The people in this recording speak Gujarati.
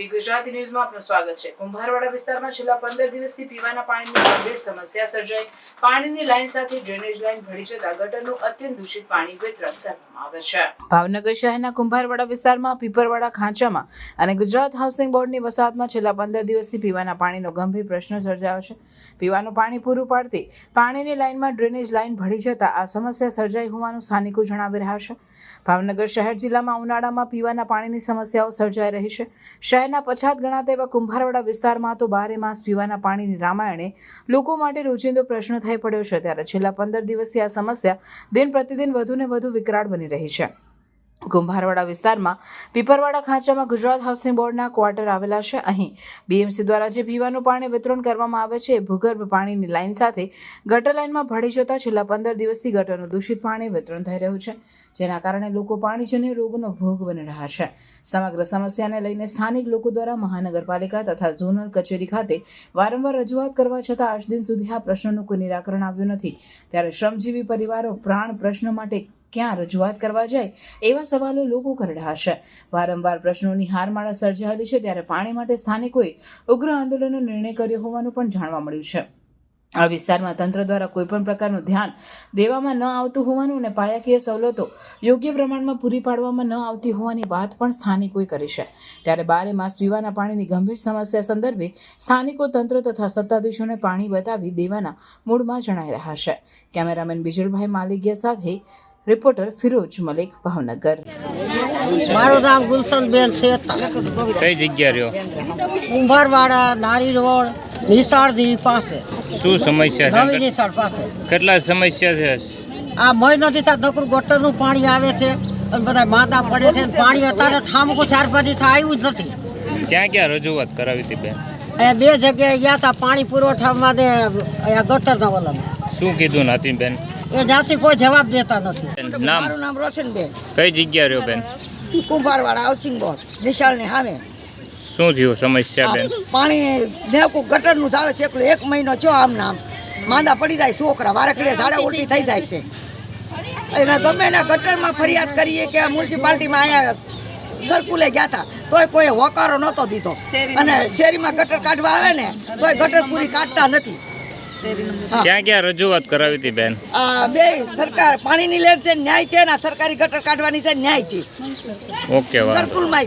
એબીપી ગુજરાતી ન્યૂઝમાં આપનું સ્વાગત છે. કુંભારવાડા વિસ્તારમાં છેલ્લા પંદર દિવસથી પીવાના પાણીની ગંભીર સમસ્યા સર્જાઈ. પાણીની લાઇન સાથે ડ્રેનેજ લાઇન ભળી જતા ગટરનું અત્યંત દૂષિત પાણી વિતરણ કરવામાં આવે છે. ભાવનગર શહેરના કુંભારવાડા વિસ્તારમાં પીપરવાડા ખાંચામાં અને ગુજરાત હાઉસિંગ બોર્ડની વસાહતમાં છેલ્લા પંદર દિવસથી પીવાના પાણીનો ગંભીર પ્રશ્ન સર્જાયો છે. પીવાનું પાણી પૂરું પાડતી પાણીની લાઈનમાં ડ્રેનેજ લાઈન ભળી જતા આ સમસ્યા સર્જાઈ હોવાનું સ્થાનિકો જણાવી રહ્યા છે. ભાવનગર શહેર જિલ્લામાં ઉનાળામાં પીવાના પાણીની સમસ્યાઓ સર્જાઈ રહી છે. શહેરના પછાત ગણાતા એવા કુંભારવાડા વિસ્તારમાં તો બારે માસ પીવાના પાણીની રામાયણે લોકો માટે રોજિંદો પ્રશ્ન થઈ પડ્યો છે. ત્યારે છેલ્લા પંદર દિવસથી આ સમસ્યા દિન પ્રતિદિન વધુ ને વધુ વિકરાળ બની રહી છે. કુંભારવાડા વિસ્તારમાં પીપરવાડા ખાંચામાં ગુજરાત હાઉસિંગ બોર્ડના ક્વાર્ટર આવેલા છે. અહીં બીએમસી દ્વારા જે પીવાનું પાણી વિતરણ કરવામાં આવે છે, એ ભૂગર્ભ પાણીની લાઇન સાથે ગટર લાઇનમાં ભળી જતા છેલ્લા પંદર દિવસથી ગટરનું દૂષિત પાણી વિતરણ થઈ રહ્યું છે, જેના કારણે લોકો પાણીજન્ય રોગનો ભોગ બની રહ્યા છે. સમગ્ર સમસ્યાને લઈને સ્થાનિક લોકો દ્વારા મહાનગરપાલિકા તથા ઝોનલ કચેરી ખાતે વારંવાર રજૂઆત કરવા છતાં આજ દિન સુધી આ પ્રશ્નનું કોઈ નિરાકરણ આવ્યું નથી. ત્યારે શ્રમજીવી પરિવારો પ્રાણ પ્રશ્ન માટે ક્યાં રજૂઆત કરવા જાય એવા સવાલો લોકો કરડાશે વારંવાર પ્રશ્નોની હારમાળા સર્જાયેલી છે ત્યારે પાણી માટે સ્થાનિકોએ ઉગ્ર આંદોલનનો નિર્ણય કર્યો હોવાનું પણ જાણવા મળ્યું છે. આ વિસ્તારમાં તંત્ર દ્વારા કોઈપણ પ્રકારનું ધ્યાન દેવામાં ન આવતું હોવાનું અને પાયાકીય સવલતો યોગ્ય પ્રમાણમાં પૂરી પાડવામાં ન આવતી હોવાની વાત પણ સ્થાનિકોએ કરી છે. ત્યારે બારે માસ પીવાના પાણીની ગંભીર સમસ્યા સંદર્ભે સ્થાનિકો, તંત્ર તથા સત્તાધીશોને પાણી બતાવી દેવાના મૂડમાં જણાઈ રહ્યા છે. કેમેરામેન બિજલભાઈ માલિકિયા સાથે રિપોર્ટર ફિરોજ મલિક ભાવનગર. મારું નામ ગુલશનબેન છે. કઈ જગ્યા રહ્યો? કુંભારવાડા નારી રોડ નિશાળજી પાસે. શું સમસ્યા નવી છે નિશાળ પાસે. કેટલા સમસ્યા છે? આ મહિનાથી સાત નકરું ગટરનું પાણી આવે છે અને બધા માતા પડે છે અને પાણી અત્યારે ઠામકું ચાર પાંચ દિવસ આવ્યું જ નથી. ક્યાં ક્યાં રજૂઆત કરાવી હતી બેન? અહીંયા બે જગ્યાએ ગયા હતા પાણી પુરવઠામાં ને અહીંયા ગટરના વલમ શું કીધું નાતી બેન? એ જ્યાંથી કોઈ જવાબ દેતા નથી. મારું નામ રોશનબેન. કઈ જગ્યા રહ્યો બેન? કુંભારવાડા હાઉસિંગ બોર્ડ નિશાળની સામે. શું થયું સમસ્યા બેન? પાણી દેવકું ગટરનું જ આવે છે એકલું એક મહિનો છો આમ નામ માંદા પડી જાય છોકરા વારકડે ઝાડા ઉલટી થઈ જાય છે. એને ગમે એના ગટરમાં ફરિયાદ કરીએ કે આ મ્યુનિસિપાલિટીમાં આવ્યા સરકુલે ગયા હતા તોય કોઈ હોકારો નહોતો દીધો. અને શેરીમાં ગટર કાઢવા આવે ને તોય ગટર પૂરી કાઢતા નથી. ક્યાં ક્યાં રજૂઆત કરાવી હતી બેન? બે સરકાર પાણીની લેન છે ન્યાય છે ને સરકારી ગટર કાઢવાની છે ન્યાયથી ઓકે સરકુલ સરકુલમાં